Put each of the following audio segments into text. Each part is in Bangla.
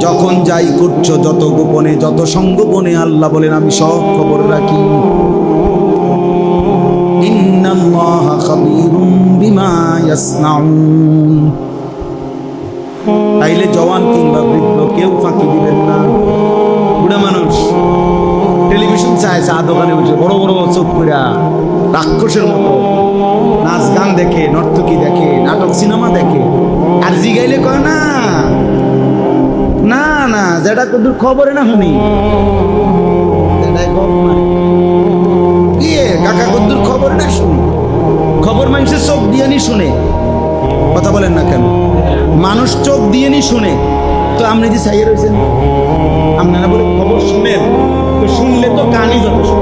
যখন যাই করছ, যত গোপনে, যত সংগোপনে আল্লাহ বলেন, আমি সব খবর রাখি। তাইলে জওয়ান কিংবা বৃদ্ধ কেউ ফাঁকি দিবেন না। বুড়া মানুষ, টেলিভিশন চায় চা দোকানে বসে, বড় বড় চোখ রাক্ষসের মতো। দেখে, নর্তকী দেখে, নাটক, সিনেমা দেখে। আর জিগাইলে কয়, না না না, যেটা কদুর খবরে না শুনি। ইয়ে কাকা কদ্দুর খবর না শুনি। খবর মানুষের চোখ দিয়ে নি শুনে। কথা বলেন না কেন? মানুষ চোখ দিয়ে নি শুনে। তো আপনি যে চাইয়ে রয়েছেন, আপনারা বলে খবর শুনেন। তো শুনলে তো কানই যথেষ্ট।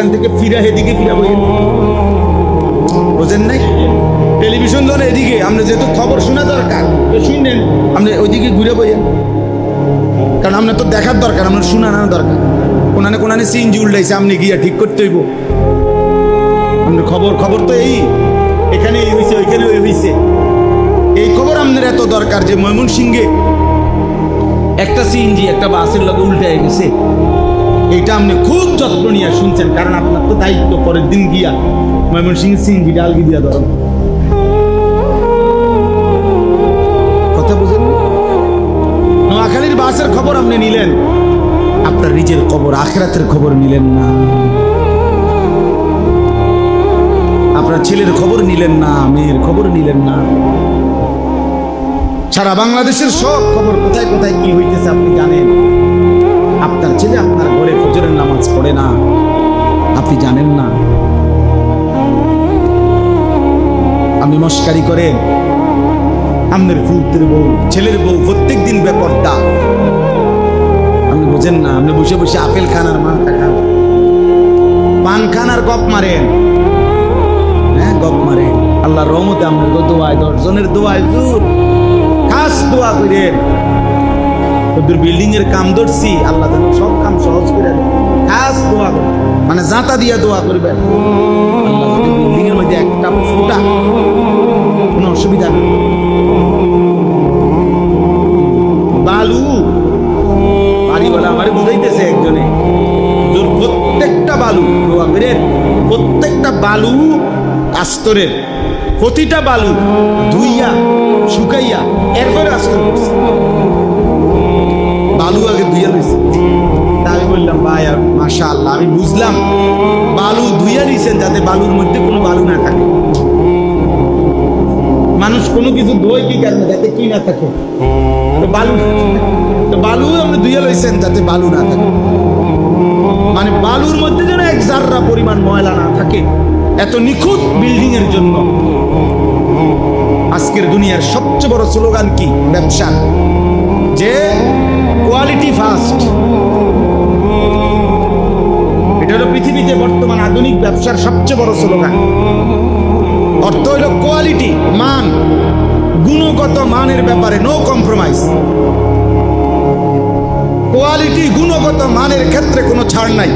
দোকান থেকে ফিরা এদিকে ফিরা বোঝেন নাই? টেলিভিশন ধরে এদিকে আপনি যেহেতু খবর শোনা দরকার শুনলেন আপনি ওইদিকে ঘুরে বইয়েন কারণ আপনার তো দেখার দরকার আপনার শোনা না দরকার। কোনানে কোনানে সিনজি উল্টাইছে, আপনি গিয়া ঠিক করতে হইব। আপনার খবর খবর তো এই এখানে এই হয়েছে ওইখানে ওই হয়েছে এই খবর আপনার এত দরকার যে ময়মন সিংহে একটা সিএনজি, একটা বাসের লগে উল্টে গেছে। এটা আপনি খুব যত্ন নিয়ে শুনছেন, কারণ আপনার তো দায়িত্ব পরের দিন গিয়া ময়মন সিং সিএনজি ডালগি দিয়া ধরুন। কথা বুঝেন নোয়াখালীর বাসের খবর আপনি নিলেন। আপনার নিজের খবর, আখেরাতের খবর নিলেন না। আপনার ছেলের খবর নিলেন না, মেয়ের খবর নিলেন না। সারা বাংলাদেশের সব খবর কোথায় কোথায় কি হইতেছে আপনি জানেন? নামাজ পড়ে না। আপনি জানেন না। আপনি মস্কারি করেন আপনার ফুলতের বউ, ছেলের বউ প্রত্যেক দিন বেপর্দা। আপনি বোঝেন না, আপনি বসে বসে আপেল খান আর মানটা খান। পান খান আর গপ মারেন। হ্যাঁ গপ মারেন। আল্লাহ রহমতে আপনার দোয়ায় দশজনের দোয়ায় দূর খাস দোয়া করেন। ওদের বিল্ডিং এর কাম ধরছি, আল্লাহ সব কাম সহজ করে দেন। খাস দোয়া মানে জাঁতা দিয়া দোয়া করবেন। আল্লাহ যদি বিল্ডিং এর মধ্যে একটা ফুটা, কোনো অসুবিধা নেই। বালু, বাড়িওয়ালা আমারে বুঝাইতেছে একজনে প্রত্যেকটা বালু, দোয়া করেন, প্রত্যেকটা বালু আস্তরের, প্রতিটা বালু ধুইয়া, শুকাইয়া, এরপরে আস্তর মাশা আল্লাহ আমি বুঝলাম বালু ধুইয়া নিছেন যাতে বালুর মধ্যে কোনো বালু না থাকে। মানুষ কোনো কিছু ধোয় কি কারণে যাতে কি না থাকে। বালু বালু আপনি ধুইয়া লইছেন যাতে বালু না থাকে। মানে বালুর মধ্যে যেন এক জাররা পরিমাণ ময়লা না থাকে। এত নিখুঁত বিল্ডিং এর জন্য। আজকের দুনিয়ার সবচেয়ে বড় স্লোগান কি? ব্যবসা। যে কোয়ালিটি ফার্স্ট। এটা হলো পৃথিবীতে বর্তমান আধুনিক ব্যবসার সবচেয়ে বড় স্লোগান। অর্থ হলো কোয়ালিটি মান, গুণগত মানের ব্যাপারে নো কম্প্রোমাইজ কোয়ালিটি গুণগত মানের ক্ষেত্রে কোনো ছাড় নাই।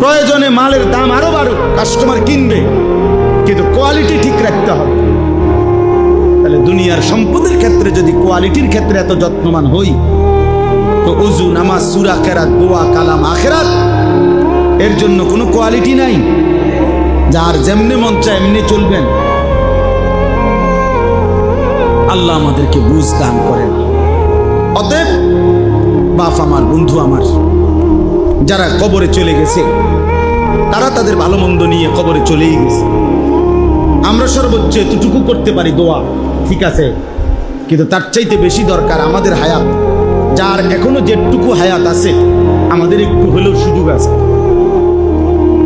প্রয়োজনে মালের দাম আরও বাড়ুক কাস্টমার কিনবে। কিন্তু কোয়ালিটি ঠিক রাখতে হবে। তাহলে দুনিয়ার সম্পদের ক্ষেত্রে যদি কোয়ালিটির ক্ষেত্রে এত যত্নবান হই তো উজু, নামাজ, সুরা, খেরাত, দোয়া, কালাম, আখেরাত, এর জন্য কোনো কোয়ালিটি নাই। যার যেমনি মন চায় এমনি চলবেন। আল্লাহ আমাদেরকে বুঝ দান করেন। অতএব, বাপ আমার, বন্ধু আমার, যারা কবরে চলে গেছে, তারা তাদের ভালো মন্দ নিয়ে কবরে চলেই গেছে। আমরা সর্বোচ্চ এতটুকু করতে পারি দোয়া, ঠিক আছে? কিন্তু তার চাইতে বেশি দরকার আমাদের হায়াত। যার এখনও যেটুকু হায়াত আছে, আমাদের একটু হলেও সুযোগ আছে।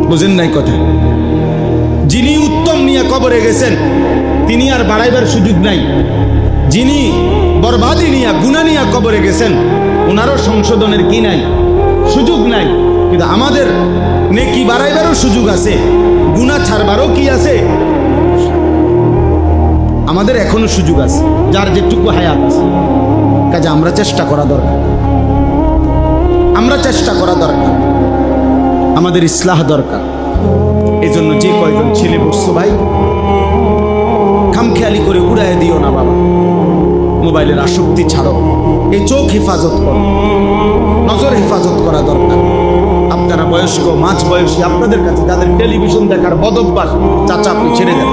বুঝেন নাই কথা? যিনি উত্তম নিয়ে কবরে গেছেন, তিনি আর বাড়াইবার সুযোগ নাই। যিনি বরবাদি নিয়া, গুণা নিয়া কবরে গেছেন ওনারও সংশোধনের কি নাই? সুযোগ নাই। কিন্তু আমাদের নেকি বাড়াইবারও সুযোগ আছে, গুণা ছাড়বারও কি আছে? আমাদের এখনও সুযোগ আছে, যার যেটুকু হায়াত আছে। কাজে আমরা চেষ্টা করা দরকার। আমরা চেষ্টা করা দরকার। আমাদের ইসলাহ দরকার। এজন্য যে কয়জন ছেলে বসছো ভাই, খামখেয়ালি করে উড়ায় দিও না বাবা। মোবাইলের আসক্তি ছাড়ো। এই চোখ হেফাজত করো। নজর হেফাজত করা দরকার। আপনারা বয়স্ক মাঝ বয়সী আপনাদের কাছে যাদের টেলিভিশন দেখার বদভ্যাস, চাচা আপনি ছেড়ে দেন।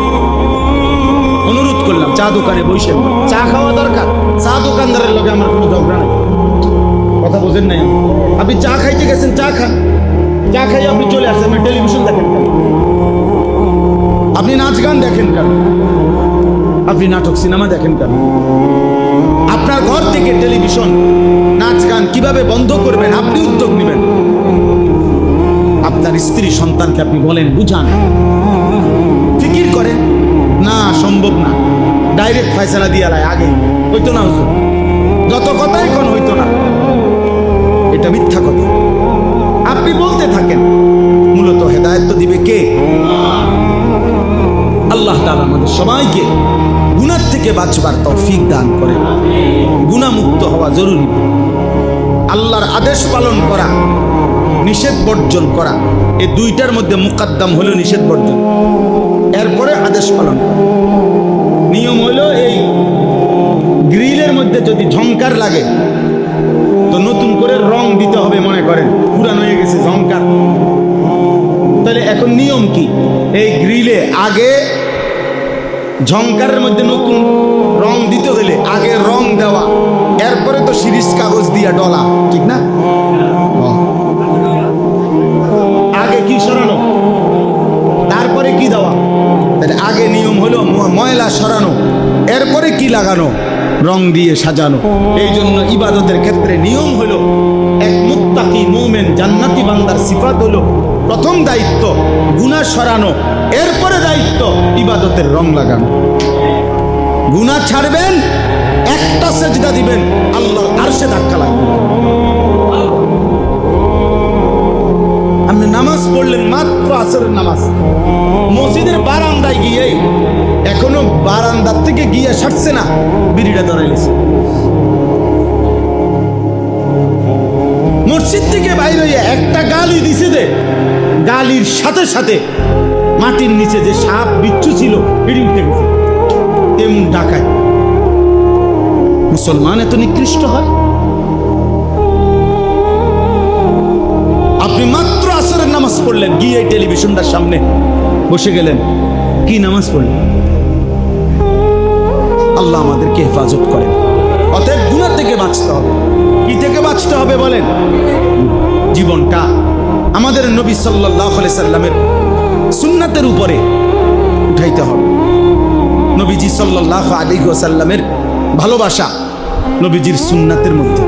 চা দোকানে বসে। চা খাওয়া দরকার? চা দোকানদারের লগে আমার কোনো ঝগড়া নেই। কথা বোঝেন নাই? আপনি চা খাইতে গেছেন, চা খান। চা খাই আপনি চলে আসছেন, আপনি টেলিভিশন দেখেন আপনি নাচ গান দেখেন কেন? আপনি নাটক, সিনেমা দেখেন কেন? আপনার ঘর থেকে টেলিভিশন, নাচ গান কীভাবে বন্ধ করবেন, আপনি উদ্যোগ নেবেন। আপনার স্ত্রী সন্তানকে আপনি বলেন, বুঝান। ফয়সালা দিয়ে আলায় আগে। হইতো না হুজুর। যত কথাই কোন হইতো না। এটা মিথ্যা কথা। আপনি বলতে থাকেন, মূলত হেদায়ত তো দিবে কে? আল্লাহ তাআলা আমাদের সবাইকে গুনার থেকে বাঁচবার তৌফিক দান করে গুণামুক্ত হওয়া জরুরি। আল্লাহর আদেশ পালন করা, নিষেধ বর্জন করা, এই দুইটার মধ্যে মুকাদ্দাম হলো নিষেধ বর্জন। এরপরে আদেশ পালন করা। নিয়ম হলো এই গ্রিলের মধ্যে যদি ঝংকার লাগে, তো নতুন করে রং দিতে হবে মনে করেন। পুরান হয়ে গেছে ঝংকার। তাহলে এখন নিয়ম কি? এই গ্রিলে আগে ঝংকারের মধ্যে নতুন রং দিতে হলে আগে রং দেওয়া, এরপরে তো সিরিজ কাগজ দিয়া ডলা, ঠিক না? ময়লা সরানো, এরপরে কি লাগানো? রং দিয়ে সাজানো। এই জন্য ইবাদতের ক্ষেত্রে নিয়ম হলো, এক মুত্তাকি মোমেন জান্নাতি বান্দার সিফাত হলো, প্রথম দায়িত্ব গুনাহ সরানো, এরপরে দায়িত্ব ইবাদতের রং লাগানো। গুনাহ ছাড়বেন, একটা সেজদা দিবেন আল্লাহ আরশে ধাক্কা লাগবে। আপনি নামাজ পড়লেন মাত্র আসরের নামাজ। মসজিদের বারান্দায় গিয়ে বারান্দার থেকে গিয়ে সারছে না। বিড়িটা ধরাইলেছে মসজিদ থেকে বাইরে হইয়া একটা গালি দিছে দে। গালির সাথে সাথে মাটির নিচে যে সাপ, বিচ্ছু ছিল, বিড়ি উঠে গেছে। এমন ডাকায়। মুসলমান এত নিকৃষ্ট হয়? আপনি মাত্র আসরের নামাজ পড়লেন, গিয়ে টেলিভিশনটার সামনে বসে গেলেন। কি নামাজ পড়লেন? আল্লাহ আমাদেরকে হেফাজত করেন। অতএব গুণা থেকে বাঁচতে হবে। কি থেকে বাঁচতে হবে বলেন? জীবনটা আমাদের নবী সাল্লাহ সাল্লামের সুন্নাতের উপরে উঠাইতে হবে। নবীজি সাল্লাহ আলী সাল্লামের ভালোবাসা নবীজির সুন্নাতের মধ্যে।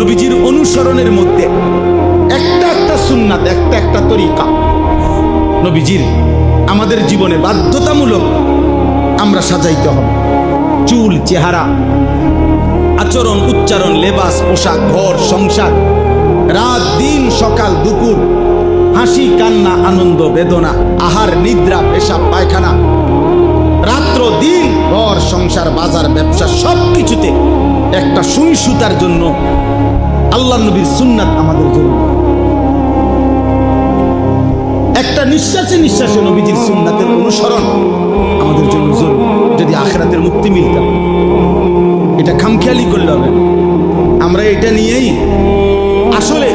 নবীজির অনুসরণের মধ্যে একটা একটা সুন্নাত, একটা একটা তরিকা নবীজির আমাদের জীবনে বাধ্যতামূলক আমরা সাজাইতে হবে। চুল, চেহারা, আচরণ, উচ্চারণ, লেবাস, পোশাক, ঘর, সংসার, রাত, দিন, সকাল, দুপুর, হাসি, কান্না, আনন্দ, বেদনা, আহার, নিদ্রা, পেশাব, পায়খানা, রাত্র, দিন, ঘর, সংসার, বাজার, ব্যবসা সব কিছুতে একটা সুই সুতার জন্য আল্লাহ নবীর সুন্নাত আমাদের জন্য। একটা নিঃশ্বাসে নিঃশ্বাসে নবীজির সুন্নাতের অনুসরণ আমাদের জন্য জরুরি। যদি আখরাতের মুক্তি মিলতাম। এটা খামখেয়ালি করলে হবে। আমরা এটা নিয়েই আসলে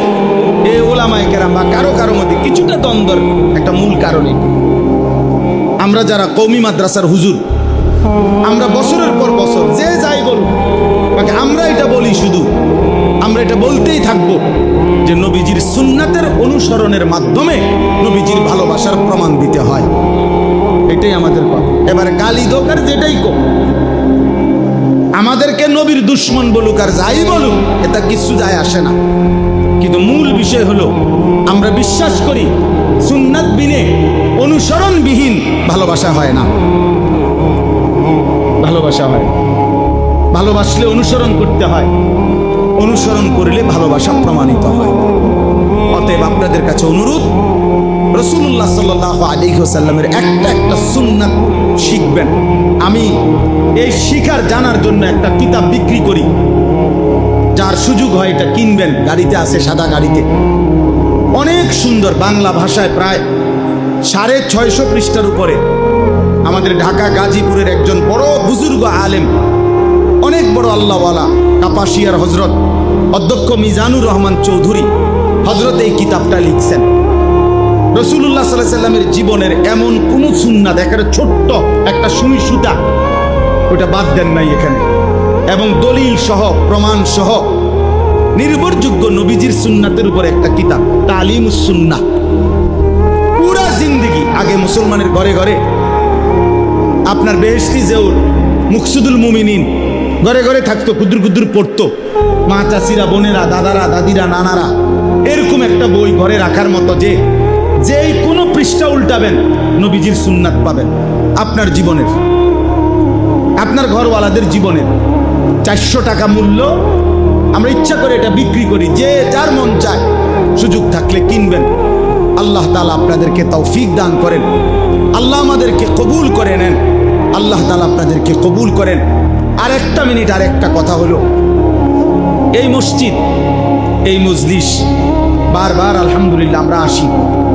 এ ওলামায় কেরাম বা কারও কারও মধ্যে কিছুটা দ্বন্দ্বর একটা মূল কারণ। আমরা যারা কৌমি মাদ্রাসার হুজুর, আমরা বছরের পর বছর যে যাই বলুন আমরা এটা বলি শুধু, আমরা এটা বলতেই থাকব যে নবীজির সুন্নাতের অনুসরণের মাধ্যমে নবীজির ভালোবাসার প্রমাণ দিতে হয়। এটাই আমাদের কথা এবার গালি দোকার যেটাই কম আমাদেরকে নবীর দুশ্মন বলুক আর যাই বলুক, এটা কিছু যায় আসে না। কিন্তু মূল বিষয় হলো, আমরা বিশ্বাস করি সুন্নাত বিনে অনুসরণবিহীন ভালোবাসা হয় না। ভালোবাসা হয়। ভালোবাসলে অনুসরণ করতে হয়, অনুসরণ করলে ভালোবাসা প্রমাণিত হয়। অতএব আপনাদের কাছে অনুরোধ রসুল্লাহ সাল্লাহ সাল্লামের একটা একটা সুন্নাত শিখবেন। আমি এই শিখার জানার জন্য একটা কিতাব বিক্রি করি। যার সুযোগ হয় এটা কিনবেন, গাড়িতে আছে সাদা গাড়িতে। অনেক সুন্দর বাংলা ভাষায় প্রায় সাড়ে ছয়শো পৃষ্ঠার উপরে আমাদের ঢাকা গাজীপুরের একজন বড় বুজুর্গ আলেম, অনেক বড় আল্লাহওয়ালা, কাপাসিয়ার হজরত অধ্যক্ষ মিজানুর রহমান চৌধুরী হজরত এই কিতাবটা লিখছেন। রসুল্লাহ সাল্লাহ সাল্লামের জীবনের এমন কোনো সুন্না দেখার ছোট্ট একটা সুই সুতা ওটা বাদ দেন নাই এখানে। এবং দলিল সহ প্রমাণ সহ নির্ভরযোগ্য নবীজির সুন্নাতের উপর একটা কিতাব তালিম সুন্না পুরা জিন্দিগি আগে মুসলমানের ঘরে ঘরে আপনার বেহেস্তি জেউর, মুকসুদুল মুমিনিন ঘরে ঘরে থাকতো, কুদুর কুদুর পড়তো। মা, চাষিরা, বোনেরা, দাদারা, দাদিরা, নানারা, এরকম একটা বই ঘরে রাখার মতো যে যেই কোনো পৃষ্ঠা উল্টাবেন, নবীজির সুন্নাত পাবেন। আপনার জীবনের। আপনার ঘরওয়ালাদের জীবনের। চারশো টাকা মূল্য আমরা ইচ্ছা করে এটা বিক্রি করি। যে যার মন চায়, সুযোগ থাকলে কিনবেন। আল্লাহ তালা আপনাদেরকে তৌফিক দান করেন। আল্লাহ আমাদেরকে কবুল করে নেন। আল্লাহ তালা আপনাদেরকে কবুল করেন। আর একটা মিনিট আর একটা কথা হলো, এই মসজিদ, এই মজলিস, বারবার আলহামদুলিল্লাহ আমরা আসি।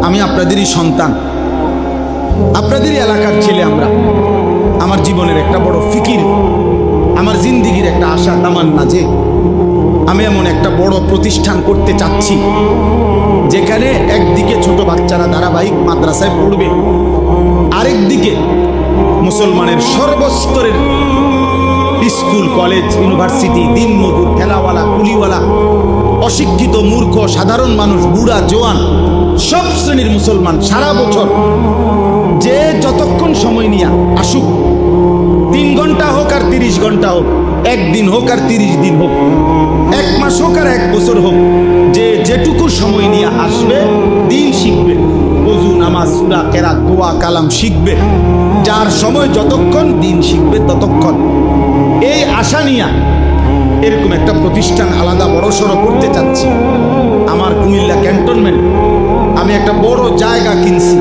আমি আপনাদেরই সন্তান। আপনাদেরই এলাকার ছেলে আমরা। আমার জীবনের একটা বড় ফিকির, আমার জিন্দিগির একটা আশা তামান্না যে আমি এমন একটা বড় প্রতিষ্ঠান করতে চাচ্ছি, যেখানে একদিকে ছোট বাচ্চারা ধারাবাহিক মাদ্রাসায় পড়বে আরেক দিকে মুসলমানের সর্বস্তরের স্কুল, কলেজ, ইউনিভার্সিটি দিন মজুর ঠেলাওয়ালা কুলিওয়ালা অশিক্ষিত মূর্খ, সাধারণ মানুষ, বুড়া, জোয়ান, সব শ্রেণির মুসলমান সারা বছর যে যতক্ষণ সময় নিয়ে আসুক, তিন ঘণ্টা হোক আর তিরিশ ঘণ্টা হোক, একদিন হোক আর তিরিশ দিন হোক, এক মাস হোক আর এক বছর হোক, যে যেটুকু সময় নিয়ে আসবে, দিন শিখবে। অজু নামাজ, সুরা কেরা দোয়া, কালাম শিখবে। যার সময় যতক্ষণ দিন শিখবে ততক্ষণ। এই আশা নিয়ে এরকম একটা প্রতিষ্ঠান আলাদা বড় সড়ো করতে চাচ্ছি। আমার কুমিল্লা ক্যান্টনমেন্ট। আমি একটা বড় জায়গা কিনছি।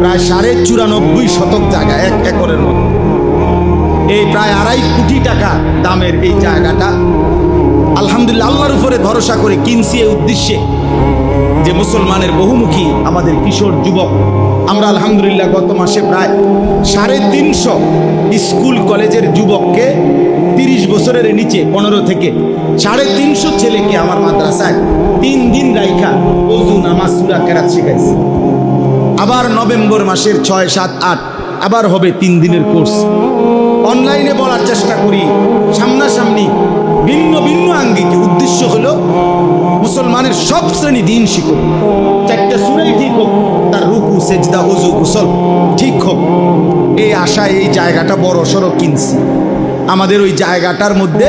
প্রায় সাড়ে চুরানব্বই শতক জায়গা, এক একরের মতো। এই প্রায় আড়াই কোটি টাকা দামের এই জায়গাটা আলহামদুলিল্লাহ আল্লাহর উপরে ভরসা করে কিনছি এই উদ্দেশ্যে যে মুসলমানের বহুমুখী আমাদের কিশোর যুবক। আমরা আলহামদুলিল্লাহ গত মাসে প্রায় সাড়ে তিনশো স্কুল কলেজের যুবককে তিরিশ বছরের নিচে, পনেরো থেকে সাড়ে তিনশো ছেলেকে আমার মাদ্রাসায় তিন দিন রাইখা অজু নামাজ, সুরা, কেরাত শিখাইছি। আবার নভেম্বর মাসের ছয়, সাত, আট, আবার হবে তিন দিনের কোর্স। অনলাইনে বলার চেষ্টা করি, সামনাসামনি ভিন্ন ভিন্ন আঙ্গিকে উদ্দেশ্য হলো মুসলমানের সব শ্রেণি দিন শিখুক। চারটা সুরেই ঠিক হোক, তার রুকু, সেজদা অজু গোসল ঠিক হোক। এই আশায় এই জায়গাটা বড় সড়ো কিনছি। আমাদের ওই জায়গাটার মধ্যে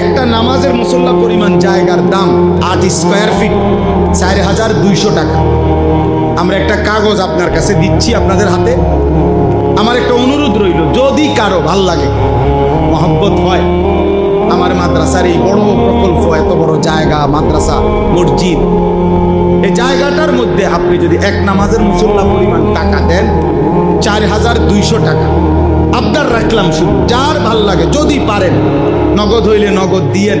একটা নামাজের মুসল্লা পরিমাণ জায়গার দাম আট স্কোয়ার ফিট চার হাজার দুইশো টাকা। আমরা একটা কাগজ আপনার কাছে দিচ্ছি আপনাদের হাতে। আমার একটা অনুরোধ রইল, যদি কারও ভালো লাগে, মহব্বত হয়, আমার মাদ্রাসার এই বড় প্রকল্প, এত বড় জায়গা, মাদ্রাসা, মসজিদ, এই জায়গাটার মধ্যে আপনি যদি এক নামাজের মুসল্লা পরিমাণ টাকা দেন, চার হাজার দুইশো টাকা। আপনার রাখলাম শুধু। যার ভালো লাগে, যদি পারেন, নগদ হইলে নগদ দিয়েন।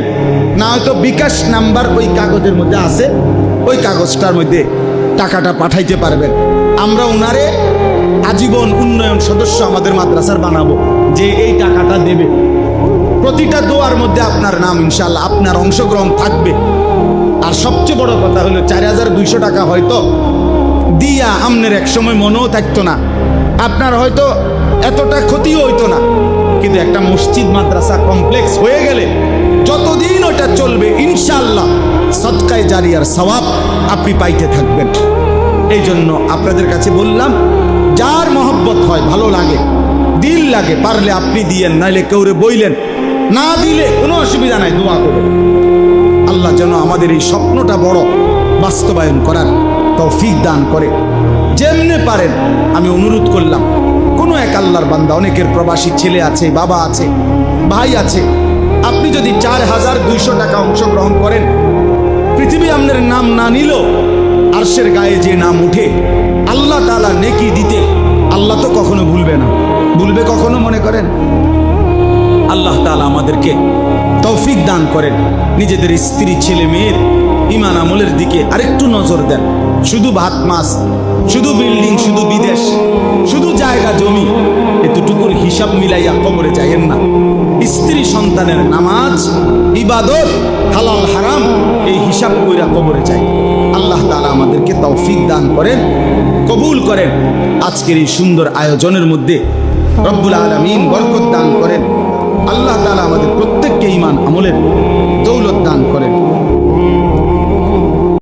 না হয়তো বিকাশ নাম্বার ওই কাগজের মধ্যে আছে, ওই কাগজটার মধ্যে টাকাটা পাঠাইতে পারবেন। আমরা উনারে আজীবন উন্নয়ন সদস্য আমাদের মাদ্রাসার বানাবো, যে এই টাকাটা দেবে। প্রতিটা দোয়ার মধ্যে আপনার নাম ইনশাল্লাহ আপনার অংশগ্রহণ থাকবে। আর সবচেয়ে বড় কথা হলো, চার হাজার দুইশো টাকা হয়তো দিয়া আমনের এক সময় মনেও থাকতো না। আপনার হয়তো এতটা ক্ষতিও হইতো না। কিন্তু একটা মসজিদ, মাদ্রাসা কমপ্লেক্স হয়ে গেলে যতদিন ওটা চলবে ইনশাল্লাহ সৎকায় জারিয়ার স্বভাব আপনি পাইতে থাকবেন। এই জন্য আপনাদের কাছে বললাম, যার মহব্বত হয়, ভালো লাগে, দিল লাগে, পারলে আপনি দিয়েন, নাইলে কেউরে বইলেন, না দিলে কোনো অসুবিধা নাই, দোয়া করুন। আল্লাহ যেন আমাদের এই স্বপ্নটা বড় বাস্তবায়ন করার তৌফিক দান করে। যেমনে পারেন। আমি অনুরোধ করলাম, কোনো এক আল্লাহর বান্দা, অনেকের প্রবাসী ছেলে আছে, বাবা আছে, ভাই আছে, আপনি যদি চার হাজার দুইশো টাকা অংশগ্রহণ করেন, পৃথিবী আপনার নাম না নিল, আরশের গায়ে যে নাম উঠে, আল্লাহ তালা নেকি দিতে, আল্লাহ তো কখনো ভুলবে না। ভুলবে কখনো মনে করেন? আল্লাহ তালা আমাদেরকে তৌফিক দান করেন। নিজেদের স্ত্রী, ছেলে, মেয়ের ইমান আমলের দিকে আরেকটু নজর দেন। শুধু ভাত মাছ, শুধু বিল্ডিং, শুধু বিদেশ, শুধু জায়গা, জমি, এতটুকুর হিসাব মিলাইয়া কবরে যাইয়েন না। স্ত্রী সন্তানের নামাজ, ইবাদত, হালাল, হারাম, এই হিসাব কইরা কবরে যাই। আল্লাহ তালা আমাদেরকে তৌফিক দান করেন, কবুল করেন। আজকের এই সুন্দর আয়োজনের মধ্যে রব্বুল আলমিন বরকত দান করেন। আল্লাহ তালা আমাদের প্রত্যেককে ইমান আমলের দৌলত দান করেন।